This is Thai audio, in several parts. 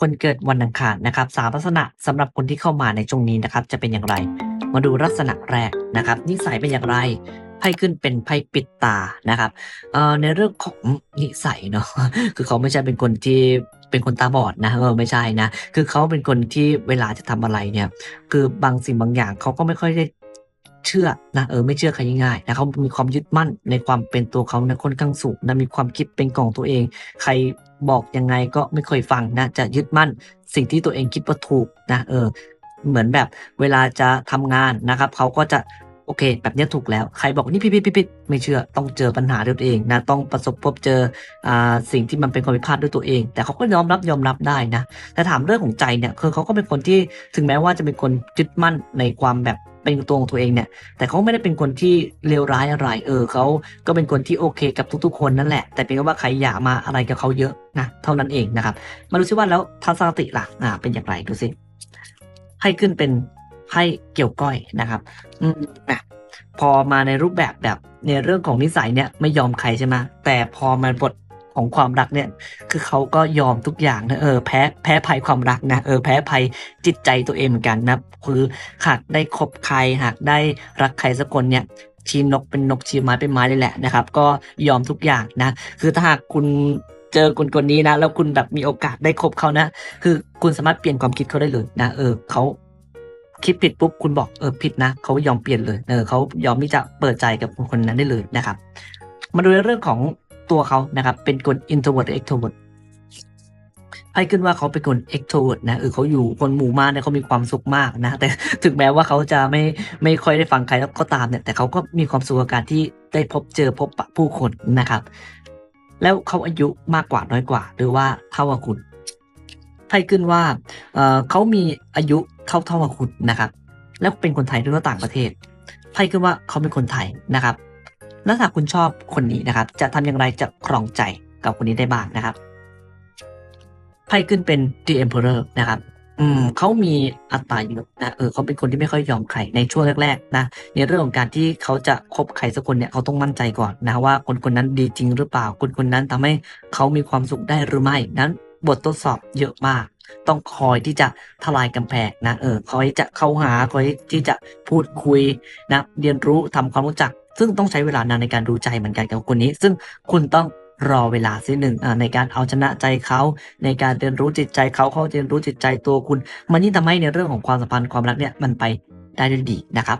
คนเกิดวันอังคารนะครับสามลักษณะสำหรับคนที่เข้ามาในช่วงนี้นะครับจะเป็นอย่างไร มาดูลักษณะแรกนะครับนิสัยเป็นอย่างไรไพ่ขึ้นเป็นไพ่ปิดตานะครับเอ่อในเรื่องของนิสัยเนาะคือเขาไม่ใช่เป็นคนที่เป็นคนตาบอดนะเออไม่ใช่นะ คือเขาเป็นคนที่เวลาจะทำอะไรเนี่ย คือบางสิ่งบางอย่างเขาก็ไม่ค่อยได้ เชื่อนะเออไม่เชื่อใครง่ายๆนะเขามีความยึดมั่นในความเป็นตัวเขานะค่อนข้างสูงนะมีความคิดเป็นของตัวเอง ใครบอกยังไงก็ไม่เคยฟังนะจะยึดมั่นสิ่งที่ตัวเองคิดว่าถูกนะเออเหมือนแบบเวลาจะทำงานนะครับเขาก็จะโอเค แบบนี้ถูกแล้ว ใครบอกนี่พี่พี่พี่ไม่เชื่อต้องเจอปัญหาด้วยตัวเองนะต้องประสบพบเจออสิ่งที่มันเป็นความผิดพลาดด้วยตัวเอง แต่เขาก็ยอมรับยอมรับได้นะแต่ถามเรื่องของใจเนี่ยคือเขาก็เป็นคนที่ถึงแม้ว่าจะเป็นคนยึดมั่นในความแบบ เป็นตัวของตัวเองเนี่ย แต่เขาไม่ได้เป็นคนที่เลวร้ายอะไร เออเขาก็เป็นคนที่โอเคกับทุกๆ คนนั่นแหละ แต่เพียงแค่ว่าใครอย่ามาอะไรกับเขาเยอะนะเท่านั้นเองนะครับ มาดูซิว่าแล้วทัศนคติล่ะอ่าเป็นอย่างไรดูสิให้ขึ้นเป็นให้เกี่ยวก้อยนะครับ อืมนะพอมาในรูปแบบแบบในเรื่องของนิสัยเนี่ยไม่ยอมใครใช่ไหมแต่พอมาบท ของความรักเนี่ย คือเขาก็ยอมทุกอย่างนะเออแพ้แพ้ภัยความรักนะเออแพ้ภัยจิตใจตัวเองเหมือนกันนะคือหากได้คบใครหากได้รักใครสักคนเนี่ยชีนกเป็นนกชีไม้เป็นไม้เลยแหละนะครับ ก็ยอมทุกอย่างนะ คือถ้าหากคุณเจอคนคนนี้นะ แล้วคุณแบบมีโอกาสได้คบเขานะ คือคุณสามารถเปลี่ยนความคิดเขาได้เลยนะ เออเขาคิดผิดปุ๊บคุณบอกเออผิดนะเขายอมเปลี่ยนเลยเออเขายอมที่จะเปิดใจกับคนคนนั้นได้เลยนะครับ มาดูในเรื่องของ ตัวเขานะครับ เป็นคน introvert หรือ extrovert ไพ่ขึ้นว่าเขาเป็นคน extrovert นะเออเขาอยู่คนหมู่มากเนี่ยเขามีความสุขมากนะ แต่ถึงแม้ว่าเขาจะไม่ไม่ค่อยได้ฟังใครแล้วก็ตามเนี่ย แต่เขาก็มีความสุขกับการที่ได้พบเจอพบปะผู้คนนะครับ แล้วเขาอายุมากกว่าน้อยกว่า หรือว่าเท่ากับคุณไพ่ขึ้นว่าเออเขามีอายุเท่าเท่ากับคุณนะครับ แล้วเป็นคนไทยหรือว่าต่างประเทศไพ่ขึ้นว่าเขาเป็นคนไทยนะครับ แล้วถ้าคุณชอบคนนี้นะครับ จะทำอย่างไรจะครองใจกับคนนี้ได้บ้างนะครับไพ่ขึ้นเป็น The Emperor นะครับ อืมเขามีอัตราเยอะนะเออเขาเป็นคนที่ไม่ค่อยยอมใครในช่วงแรกๆนะในเรื่องของการที่เขาจะคบใครสักคนเนี่ยเขาต้องมั่นใจก่อนนะว่าคนคนนั้นดีจริงหรือเปล่า คนคนนั้นทำให้เขามีความสุขได้หรือไม่นั้น บททดสอบเยอะมาก ต้องคอยที่จะทลายกำแพงนะเออคอยจะเข้าหาคอยที่จะพูดคุยนะเรียนรู้ทำความรู้จัก ซึ่งต้องใช้เวลานานในการรู้ใจเหมือนกันกับคนนี้ ซึ่งคุณต้องรอเวลาสักหนึ่งในการเอาชนะใจเขาในการเรียนรู้จิตใจเขาเขาเรียนรู้จิตใจตัวคุณ มันยิ่งทำให้ในเรื่องของความสัมพันธ์ความรักเนี่ยมันไปได้ด้วยดีนะครับ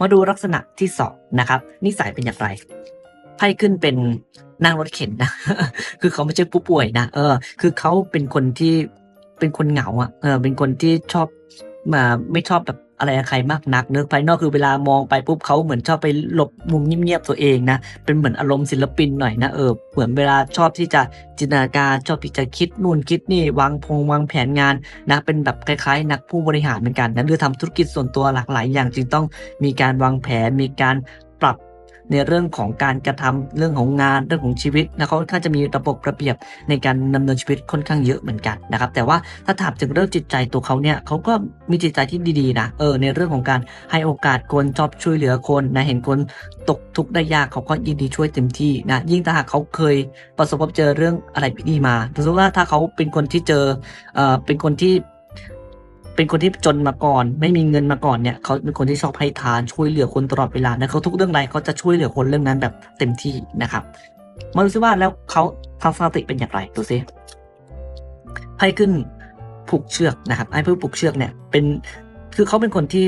มาดูลักษณะที่สองนะครับ นิสัยเป็นอย่างไรไพ่ขึ้นเป็นนั่งรถเข็นนะ คือเขาไม่ใช่ผู้ป่วยนะเออ คือเขาเป็นคนที่เป็นคนเหงาอะเออเป็นคนที่ชอบมาไม่ชอบแบบ อะไรใครมากนักเนื้อภายนอกคือเวลามองไปปุ๊บเขาเหมือนชอบไปหลบมุมเงียบๆตัวเองนะ เป็นเหมือนอารมณ์ศิลปินหน่อยนะเออเหมือนเวลาชอบที่จะจินตนาการชอบที่จะคิดนู่นคิดนี่วางพงวางแผนงานนะเป็นแบบคล้ายๆ นักผู้บริหารเหมือนกันนะหรือทำธุรกิจส่วนตัวหลากหลายอย่างจึงต้องมีการวางแผนมีการ ในเรื่องของการกระทำเรื่องของงานเรื่องของชีวิตนะเขาค่อนข้างจะมีระบบระเบียบในการดำเนินชีวิตค่อนข้างเยอะเหมือนกันนะครับ แต่ว่าถ้าถามถึงเรื่องจิตใจตัวเขาเนี่ยเขาก็มีจิตใจที่ดีๆนะเออในเรื่องของการให้โอกาสคนชอบช่วยเหลือคนนะเห็นคนตกทุกข์ได้ยากเขาก็ยินดีช่วยเต็มที่นะยิ่งถ้าหากเขาเคยประสบพบเจอเรื่องอะไรแบบนี้มาถือว่าถ้าเขาเป็นคนที่เจอเอ่อเป็นคนที่ เป็นคนที่จนมาก่อน ไม่มีเงินมาก่อนเนี่ยเขาเป็นคนที่ชอบให้ทานช่วยเหลือคนตลอดเวลานะเขาทุกเรื่องใดเขาจะช่วยเหลือคนเรื่องนั้นแบบเต็มที่นะครับมาดูซิว่าแล้วเขาทัศนคติเป็นอย่างไรดูซิไพ่ขึ้นผูกเชือกนะครับไอ้เพื่อผูกเชือกเนี่ยเป็นคือเขาเป็นคนที่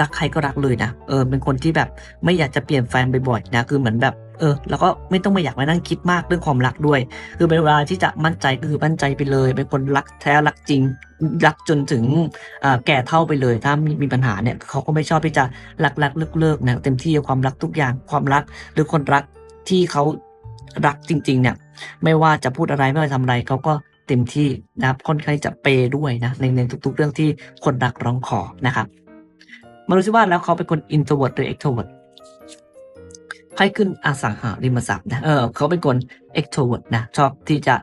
รักใครก็รักเลยนะ เออ เป็นคนที่แบบไม่อยากจะเปลี่ยนแฟนบ่อยๆนะ คือเหมือนแบบ เออแล้วก็ไม่ต้องมาอยากมานั่งคิดมากเรื่องความรักด้วย คือเป็นเวลาที่จะมั่นใจคือมั่นใจไปเลย เป็นคนรักแท้รักจริง รักจนถึงแก่เท่าไปเลย ถ้ามีมีปัญหาเนี่ยเขาก็ไม่ชอบที่จะรักรักเลิกเลิกนะเต็มที่ความรักทุกอย่างความรัก หรือคนรักที่เขารักจริง ๆ เนี่ย ไม่ว่าจะพูดอะไรไม่ว่าจะทำอะไรเขาก็เต็มที่นะครับค่อนข้างจะเปย์ด้วยนะในในทุก ๆ เรื่องที่คนรักร้องขอนะครับมาดูซิว่าแล้วเขาเป็นคน introvert หรือ extrovert ไพ่ขึ้นอสังหาริมทรัพย์นะ เออเขาเป็นคน extrovert นะ ชอบที่จะ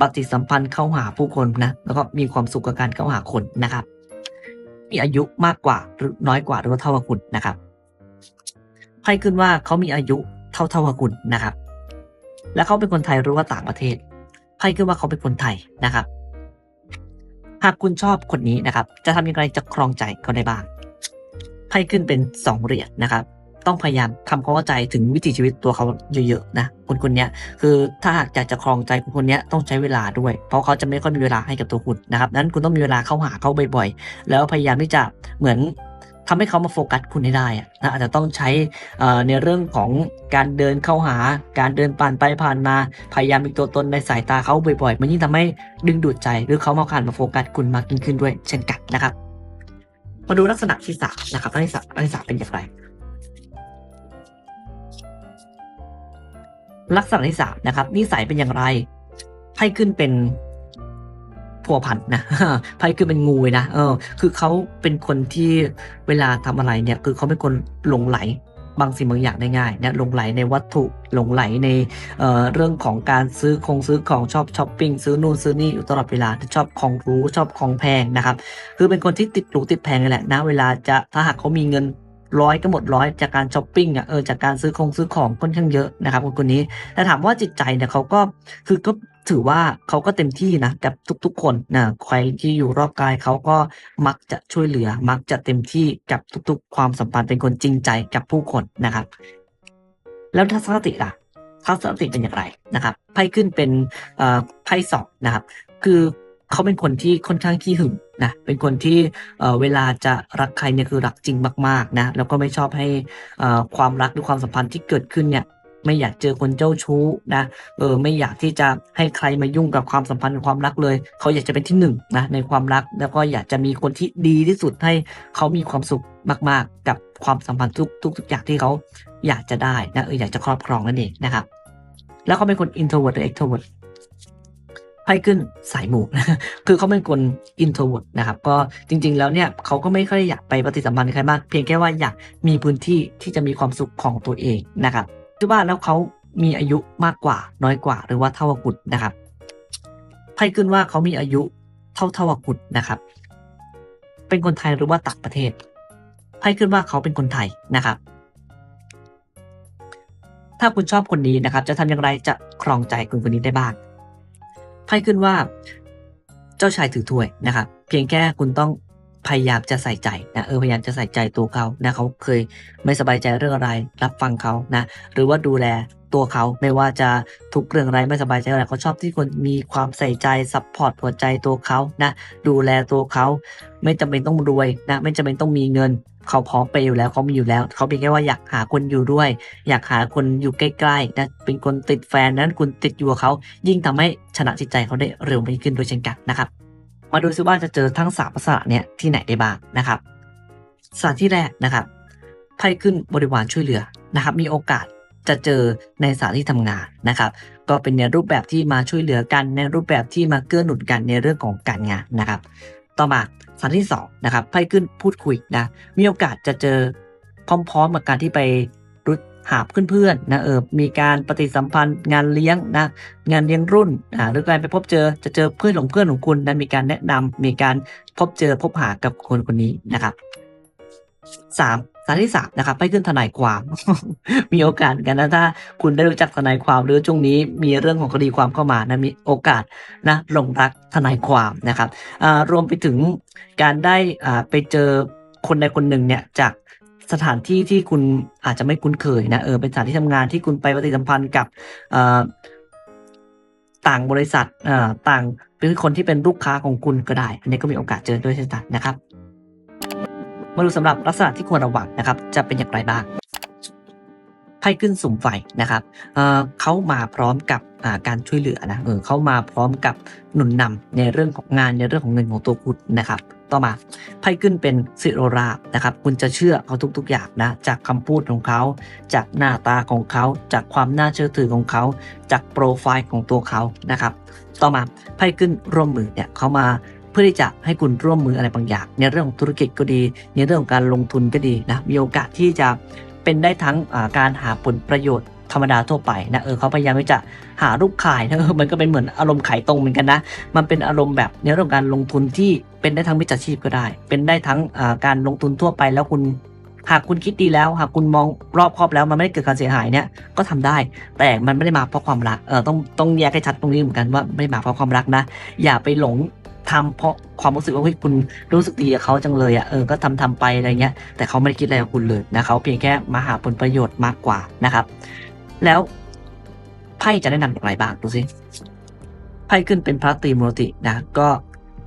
ปฏิสัมพันธ์เข้าหาผู้คนนะ แล้วก็มีความสุขกับการเข้าหาคนนะครับ มีอายุมากกว่าหรือน้อยกว่าหรือว่าเท่ากับคุณนะครับไพ่ขึ้นว่าเขามีอายุเท่าเท่ากับคุณนะครับ และเขาเป็นคนไทยหรือว่าต่างประเทศไพ่ขึ้นว่าเขาเป็นคนไทยนะครับ หากคุณชอบคนนี้นะครับ จะทำอย่างไรจะครองใจเขาได้บ้างไพ่ขึ้นเป็นสองเหรียญนะครับ ต้องพยายามทำความเข้าใจถึงวิถีชีวิตตัวเขาเยอะๆนะคนคนนี้คือถ้าหากอยากจะครองใจคนคนนี้ต้องใช้เวลาด้วย เพราะเขาจะไม่ค่อยมีเวลาให้กับตัวคุณนะครับนั้นคุณต้องมีเวลาเข้าหาเขาบ่อยๆ แล้วพยายามที่จะเหมือนทำให้เขามาโฟกัสคุณให้ได้นะอาจจะต้องใช้ในเรื่องของการเดินเข้าหา การเดินผ่านไปผ่านมา พยายามมีตัวตนในสายตาเขาบ่อยๆ มันยิ่งทำให้ดึงดูดใจหรือเขามาผ่านมาโฟกัสคุณมากยิ่งขึ้นด้วย เช่นกันนะครับ มาดูลักษณะที่สามนะครับลักษณะที่สามเป็นอย่างไร ลักษณะที่สามนะครับนิสัยเป็นอย่างไรไพ่ขึ้นเป็นพัวพันนะไพ่ขึ้นเป็นงูนะเออ คือเขาเป็นคนที่เวลาทำอะไรเนี่ย คือเขาเป็นคนหลงไหลบางสิ่งบางอย่างได้ง่ายนะหลงไหลในวัตถุหลงไหลในเเรื่องของการซื้อคงซื้อของชอบช้อปปิ้งซื้อนู่นซื้อนี่อยู่ตลอดเวลาชอบของหรู้ชอบของแพงนะครับ คือเป็นคนที่ติดหรูติดแพงเลยแหละนะ เวลาจะถ้าหากเขามีเงิน ร้อยก็หมดร้อยจากการช้อปปิ้งอะเออจากการซื้อของซื้อของค่อนข้างเยอะนะครับคนคนนี้แต่ถามว่าจิตใจเนี่ยเขาก็คือก็ถือว่าเขาก็เต็มที่นะกับทุกๆ คนนะใครที่อยู่รอบกายเขาก็มักจะช่วยเหลือ มักจะเต็มที่กับทุกๆ ความสัมพันธ์เป็นคนจริงใจกับผู้คนนะครับ แล้วทัศนคติล่ะทัศนคติเป็นอย่างไรนะครับไพ่ขึ้นเป็นเอ่อไพ่สองนะครับ คือ เขาเป็นคนที่ค่อนข้างขี้หึงนะเป็นคนที่เวลาจะรักใครเนี่ยคือรักจริงมากๆนะแล้วก็ไม่ชอบให้ความรักหรือความสัมพันธ์ที่เกิดขึ้นเนี่ยไม่อยากเจอคนเจ้าชู้นะเออไม่อยากที่จะให้ใครมายุ่งกับความสัมพันธ์ความรักเลย เขาอยากจะเป็นที่หนึ่งนะในความรัก แล้วก็อยากจะมีคนที่ดีที่สุดให้เขามีความสุขมาก ๆ กับความสัมพันธ์ทุกทุกทุกอย่างที่เขาอยากจะได้นะเอออยากจะครอบครองนั่นเองนะครับแล้วเขาเป็นคน introvert หรือ extrovert ไพ่ขึ้นสายหมู่คือเขาเป็นคน introvert นะครับ ก็จริง ๆ แล้วเนี่ยเขาก็ไม่ค่อยอยากไปปฏิสัมพันธ์กับใครมาก เพียงแค่ว่าอยากมีพื้นที่ที่จะมีความสุขของตัวเองนะครับคือว่าแล้วเขามีอายุมากกว่าน้อยกว่า หรือว่าเท่ากับคุณนะครับไพ่ขึ้นว่าเขามีอายุเท่าเท่ากับคุณนะครับ เป็นคนไทยหรือว่าต่างประเทศไพ่ขึ้นว่าเขาเป็นคนไทยนะครับ ถ้าคุณชอบคนนี้นะครับ จะทำอย่างไรจะครองใจคนคนนี้ได้บ้าง ไพ่ขึ้นว่าเจ้าชายถือถ้วยนะครับเพียงแค่คุณต้องพยายามจะใส่ใจนะเออพยายามจะใส่ใจตัวเขานะเขาเคยไม่สบายใจเรื่องอะไร รับฟังเขานะ หรือว่าดูแลตัวเขาไม่ว่าจะทุกเรื่องอะไรไม่สบายใจอะไรเขาชอบที่คนมีความใส่ใจซัพพอร์ตหัวใจตัวเขานะ ดูแลตัวเขา ไม่จำเป็นต้องรวยนะ ไม่จำเป็นต้องมีเงิน เขาพร้อมไปอยู่แล้วเขามีอยู่แล้ว เขาเพียงแค่ว่าอยากหาคนอยู่ด้วย อยากหาคนอยู่ใกล้ๆนะเป็นคนติดแฟนนั้นคุณติดอยู่กับเขา ยิ่งทำให้ชนะจิตใจเขาได้เร็วมากขึ้นโดยเช่นกันนะครับ มาดูซิว่าจะเจอทั้งสามลักษณะเนี่ยที่ไหนได้บ้างนะครับสถานที่แรกนะครับไพ่ขึ้นบริวารช่วยเหลือนะครับ มีโอกาสจะเจอในสถานที่ทำงานนะครับ ก็เป็นในรูปแบบที่มาช่วยเหลือกันในรูปแบบที่มาเกื้อหนุนกันในเรื่องของการงานนะครับ ต่อมาสถานที่สองนะครับไพ่ขึ้นพูดคุยนะมีโอกาสจะเจอพร้อมๆกับการที่ไปรุดหาเพื่อนๆนะเออมีการปฏิสัมพันธ์งานเลี้ยงนะงานเลี้ยงรุ่นอ่าหรือการไปพบเจอจะเจอเพื่อนของเพื่อนของคุณนะมีการแนะนำมีการพบเจอพบหากับคนคนนี้นะครับสาม สถานที่สามนะครับไพ่ขึ้นทนายความ มีโอกาสกันนะถ้า คุณได้รู้จักทนายความหรือช่วงนี้มีเรื่องของคดีความเข้ามานะมีโอกาสนะหลงรักทนายความนะครับรวมไปถึงการได้ไปเจอคนใดคนหนึ่งเนี่ยจากสถานที่ที่คุณอาจจะไม่คุ้นเคยนะเออเป็นสถานที่ทำงานที่คุณไปปฏิสัมพันธ์กับต่างบริษัทอ่าต่างเป็นคนที่เป็นลูกค้าของคุณก็ได้ อันนี้ก็มีโอกาสเจอด้วยเช่นกันนะครับ มาดูสำหรับลักษณะที่ควรระวังนะครับ จะเป็นอย่างไรบ้างไพ่ขึ้นสุ่มไฟนะครับเเขามาพร้อมกับาการช่วยเหลือนะเออเขามาพร้อมกับหนุนนำในเรื่องของงานในเรื่องของเงินของตัวคุณนะครับ ต่อมาไพ่ขึ้นเป็นสิโรราบนะครับ คุณจะเชื่อเขาทุก ๆ อย่างนะ จากคำพูดของเขา จากหน้าตาของเขา จากความน่าเชื่อถือของเขา จากโปรไฟล์ของตัวเขานะครับ ต่อมาไพ่ขึ้นร่วมมือเนี่ยเขามา พื่อที่จะให้คุณร่วมมืออะไรบางอย่าง ในเรื่องของธุรกิจก็ดี ในเรื่องของการลงทุนก็ดีนะมีโอกาสที่จะเป็นได้ทั้งการหาผลประโยชน์ธรรมดาทั่วไปนะเออเขาพยายามที่จะหาลูกขายนะเออมันก็เป็นเหมือนอารมณ์ขายตรงเหมือนกันนะ มันเป็นอารมณ์แบบในเรื่องการลงทุนที่เป็นได้ทั้งมิจฉาชีพก็ได้ เป็นได้ทั้งการลงทุนทั่วไปแล้วคุณหากคุณคิดดีแล้ว หากคุณมองรอบครอบแล้วมันไม่ได้เกิดการเสียหายเนี่ยก็ทำได้ แต่มันไม่ได้มาเพราะความรักเออต้องต้องแยกให้ชัดตรงนี้เหมือนกันว่าไม่ได้มาเพราะความรักนะ อย่าไปหลง ทำเพราะความรู้สึกว่าเฮ้ยคุณรู้สึกดีกับเขาจังเลยอะเออก็ทำทำไปอะไรเงี้ย แต่เขาไม่ได้คิดอะไรกับคุณเลยนะเขาเพียงแค่มาหาผลประโยชน์มากกว่านะครับ แล้วไพ่จะแนะนำอย่างไรบ้างดูสิไพ่ขึ้นเป็นพระตรีมูรตินะก็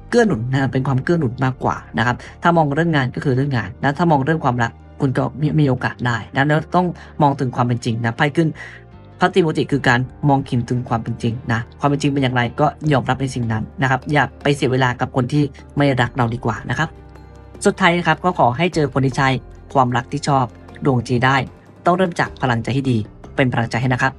เกื้อหนุนนะเป็นความเกื้อหนุนมากกว่านะครับ ถ้ามองเรื่องงานก็คือเรื่องงานนะถ้ามองเรื่องความรักคุณก็มีมีโอกาสได้นะแล้วต้องมองถึงความเป็นจริงนะไพ่ขึ้น พระตรีมูรติคือการมองเห็นถึงความเป็นจริงนะความเป็นจริงเป็นอย่างไรก็ยอมรับในสิ่งนั้นนะครับ อย่าไปเสียเวลากับคนที่ไม่รักเราดีกว่านะครับ สุดท้ายนะครับก็ขอให้เจอคนที่ใช่ความรักที่ชอบดวงจีได้ ต้องเริ่มจากพลังใจที่ดี เป็นพลังใจให้นะครับ